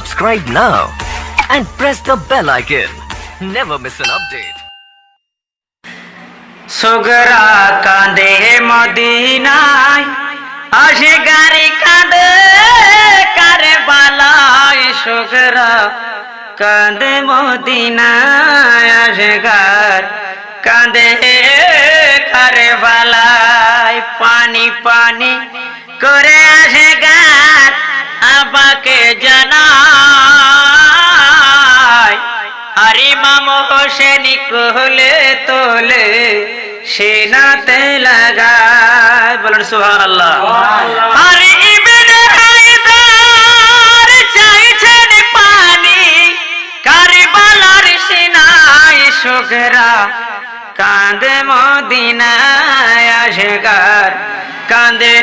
Subscribe now and press the bell icon. Never miss an update. সুগরা কাঁদে মদিনায় আসে গাড়ি কাঁদে কারে বালায় সুগরা কাঁদে মদিনায় আসে গার কাঁদে কারে বালায় পানি পানি করে আসে গার আবাকে জানায় আরে মাম হোসেন কোহলে তোলে সেনাতে লাগায়। বলেন সুহান আল্লাহ শোকরা কাঁদে মদিনায় আসগার কাঁদে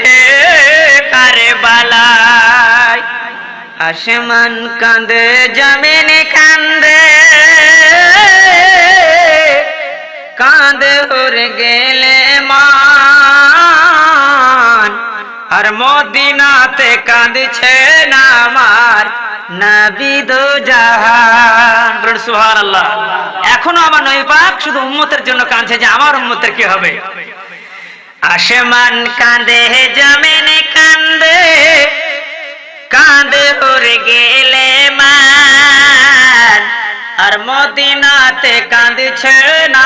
কারবালায়। আসমান কাঁদে জমিন কান্দে গেলে মান, আর মদিনাতে কাঁদছে না আমার নবী দো জাহান। বলুন, সুবহানাল্লাহ। এখনও আমার নবী পাক শুধু উম্মতের জন্য কাঁদছে যে আমার উম্মতের কি হবে? আসমান কাঁদে, জমিন কান্দে কাঁদে উড়ে গেলে মান, আর মদিনাতে কাঁদছে না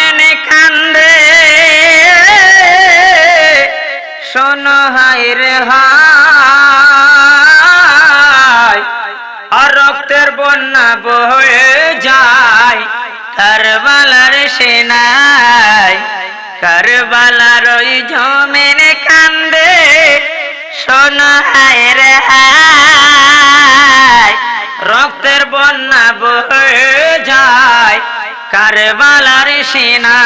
হায়, আর রক্তের বন্যা বয়ে যায়। কারবালার সেনায়, কারবালার ওই জমেন কান্দে শোনো হায় রে রক্তের বন্যা বয়ে যায়। কারবালার সেনা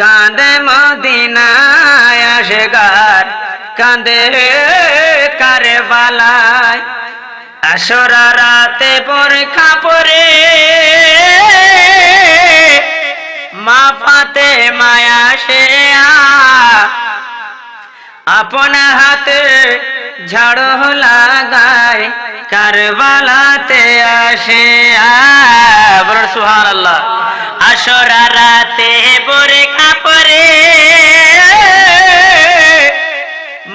কাঁদে মদিনায় আসগার কাঁদে কারবালায়। আসরা রাতে পরে মা ফাতে মায়া সে আপন হাতে ঝাড়ো লাগায়, কারবালাতে আসে সুহান আল্লাহ আসরা রাতে পরীক্ষা পরে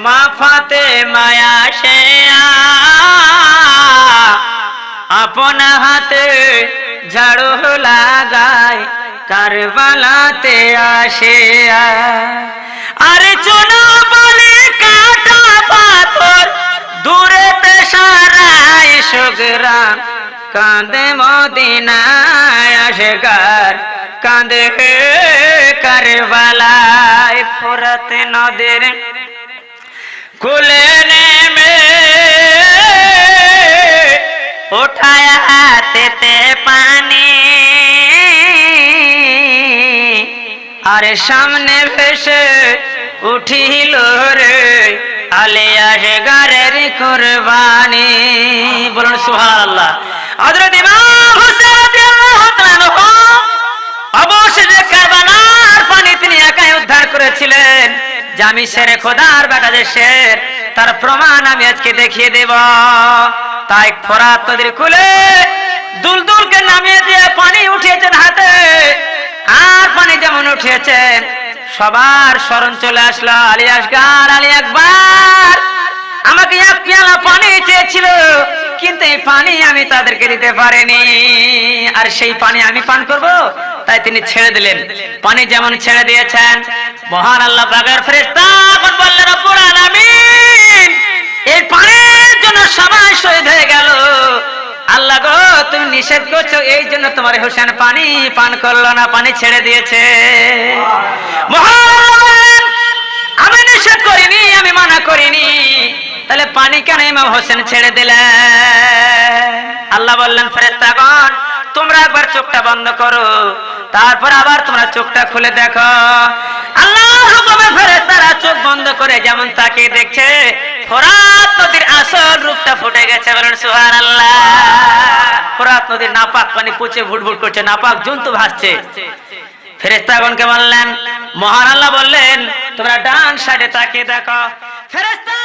মা ফাতে মায়া সে আপন হাতে ঝাড়ু লাগায়, কারবালাতে আসে আরে চলো বলে কাটা পাথর, দূরেতে সারায় সুগরা কাঁদে মদিনায় আসগার কাঁদে কারবালায়, ফোরাতে নদের কুলে নেমে উঠায় হাতেতে পানি। আরে সামনে ভেসে উঠিল রে আলিয়াস গারের কুরবানি। বলুন সুবহানাল্লাহ। হযরত ইমাম যে আমি শেরে খোদার বেটা শের তার প্রমাণ আমি আজকে দেখিয়ে দেব। তাই ফোরাত নদীর কুলে দুলদুলকে নামিয়ে দিয়ে পানি উঠিয়েছেন হাতে। আর পানি যেমন উঠিয়েছেন, সবার স্মরণ চলে আসলো, আলী আসগার, আলী একবার আমাকে এক পেয়ালা পানি চেয়েছিল, কিন্তু এই পানি আমি তাদেরকে দিতে পারিনি। আর সেই পানি আমি পান করব, তাই তিনি ছেড়ে দিলেন। পানি যেমন ছেড়ে দিয়েছেন মহান আল্লাহ বাগের এখন বললেন, রব্বুল আলামিন, এই পানির জন্য সবাই শহীদ হয়ে গেল। আল্লাহ গো, তুমি নিষেধ করছ, এই জন্য তোমার হোসেন পানি পান করল না, পানি ছেড়ে দিয়েছে। আমি নিষেধ করিনি, আমি মানা করিনি। তাহলে পানি কেন ইমাম হোসেন ছেড়ে দিলেন? আল্লাহ বললেন ফেরেস্তাগণ তোমরা একবার চোখটা বন্ধ করো, তারপর আবার তোমরা চোখটা খুলে দেখো। ফেরেস্তারা চোখ বন্ধ করে যেমন তাকে দেখছে, ফোরাত নদীর আসল রূপটা ফুটে গেছে বলেন সুহার আল্লাহ ফোরাত নদীর নাপাক পানি পচে ভুটভুট করছে, নাপাক জন্তু ভাসছে। ফেরেস্তাগণকে বললেন, মহান বললেন, তোমরা ডান সাইডে তাকিয়ে দেখো। ফেরেস্তা